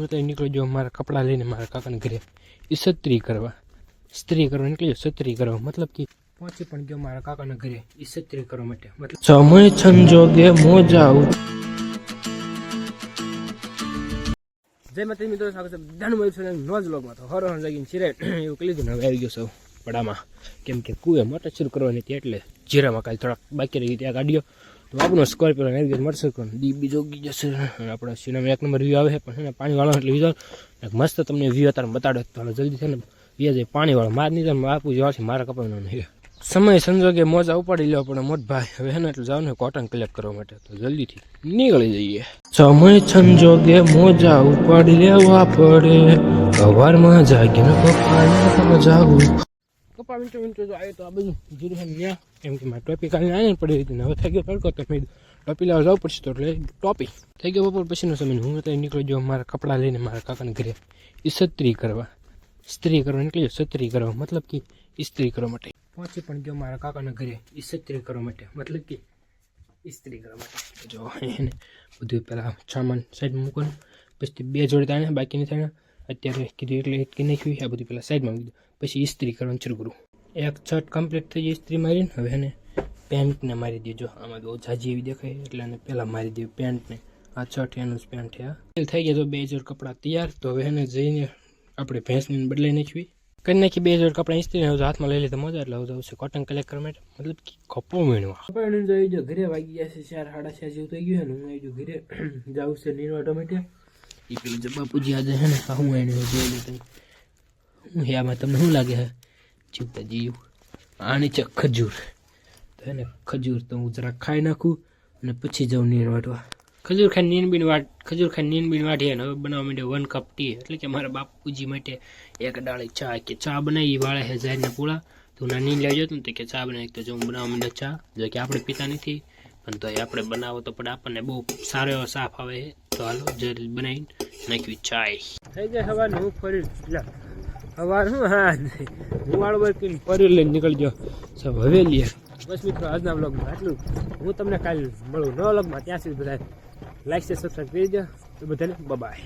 હું તો નીકળી ગયો મારા કપડાં લઈને મારા કાકાને ઘરે. ઈસત્રી કરવા. સ્ત્રી કરવા નીકળી સત્રી કરવા. મતલબ કે પહોંચી પણ ગયો મારા કાકાના ઘરે. ઈસત્રી કરવા માટે. મતલબ સમય સંજોગે મોજા જય માતા મિત્રો, સ્વાગત છે. બધાનું મળ્યું છે નોજ લોગમાં તો હર હર લાગીને ચીરે એવું કહી લીધું હવે આવી ગયો સૌ પડામાં કેમ કે કુએ મોટર શરૂ કરવાની હતી એટલે જીરામાં કાલે થોડાક બાકી રહી ત્યાં ગાડીઓ. તો આપણો સ્કોર્પિયો આવી ગયો મોટર શરૂ ડી ગઈ જશે. અને આપણો સિનેમા એક નંબર વ્યૂ આવે છે, પણ એને પાણીવાળો એટલે વિઝો એક મસ્ત તમને વ્યૂ અત્યારે બતાડો તો જલ્દી છે ને, વ્યા પાણીવાળો. માર નહીં તો આપું જવા છે, મારા કપાનો નહીં સમય સંજોગે મોજા ઉપાડી લેવા પણ મોટ ભાઈ. હવે એને એટલે જાવ ને કોટન કલેક્ટ કરવા માટે. તો જલ્દીથી નીકળી જઈએ. સમય સંજોગે મોજા ઉપાડી લેવા પડે. સવારમાં જાગીને પપ્પાને જાવું પપ્પા મિનિટો મિનિટો જો આવ્યો તો આ બધું જીરું છે ન્યા. કેમ કે મારે ટોપી કાઢીને આવીને પડી હતી હવે થઈ ગયો તડકો, તો ટોપી લેવા જવું પડશે, તો એટલે ટોપી. થઈ ગયો બપોર પછીનો સમય, હું તો નીકળી ગયો મારા કપડાં લઈને મારા કાકાને ઘરે. ઇસ્ત્રી કરવા. સ્ત્રી કરવા નીકળી ગયો, સત્રી કરવા. મતલબ કે ઇસ્ત્રી કરવા માટે. પહોંચી પણ ગયો મારા કાકાના ઘરે ઇસ્ત્રી કરવા માટે. મતલબ કે ઇસ્ત્રી કરવા માટે. જો એને બધું પહેલાં સામાન સાઈડ મૂકવાનું, પછી બે જોડે તાણે બાકીની થાય અત્યારે કીધું એટલે એટલી નાખ્યું આ બધું પહેલાં સાઈડમાં મૂકી દીધું પછી ઇસ્ત્રી કરવાનું શરૂ કરું. એક છટ કમ્પ્લીટ થઈ જાય ઇસ્ત્રી મારીને. હવે એને પેન્ટને મારી દેજો. આમાં બહુ ઝાજી એવી દેખાય એટલે એને પહેલાં મારી દેવું પેન્ટને. આ છઠ એનું જ પેન્ટ છે થઈ ગયા તો બે જોડ કપડાં તૈયાર. તો હવે એને જઈને આપણે ભેંસને બદલાઈ નાખવી. કરી નાખી બે જોડ કપડાં ઇસ્ત્રી. હવે હાથમાં લઈ લીધા મજા. એટલે હવે આવશે કોટન કલેક્ટ કરવા માટે. મતલબ કે કપો મેળવા કપડાં જો ઘરે વાગી ગયા છે, ચાર, સાડા ચાર જેવું થઈ ગયું છે ને હું આવી ઘરે. જાઉં છે નીરવા માટે એ જે બાપુજી આજે છે ને હું એને જોઈ લીધું હું આમાં તમને શું લાગે હે? જીવતા જીવ આની છે ખજૂર. તો એને ખજૂર તો હું જરા ખાઈ નાખું અને પછી જાઉં નીર વાટવા. ખજૂર ખાઈ નીન બીન વાટ, ખજૂર ખાઈ નીન બીન વાટીએ ને હવે બનાવવા માટે વન કપ ટી એટલે કે મારા બાપુજી માટે એક ડાળી ચા કે ચા બનાવી વાળે હે ઝાડના પૂળા. તો ના નીન લેજો તો કે ચા બનાવી તો જો હું બનાવવા માંડ્યો ચા, જો કે આપણે પીતા નથી. પણ તો આપણે બનાવો તો પણ આપણને બહુ સારો એવો સાફ આવે છે તો હાલો જલ્દી બનાવીને નાખ્યું ચાય. થઈ જાય હવાનું, હું ફરી હવાર શું? હા હું વાળો વર્કીને ફરી લઈને નીકળી ગયો સબ હવેલીએ બસ મિત્રો, આજના વ્લોગમાં આટલું. હું તમને કાલે મળું નવા વ્લોગમાં ત્યાં સુધી બધા લાઈક શેર સબસ્ક્રાઈબ કરી દો તો બધાને બાય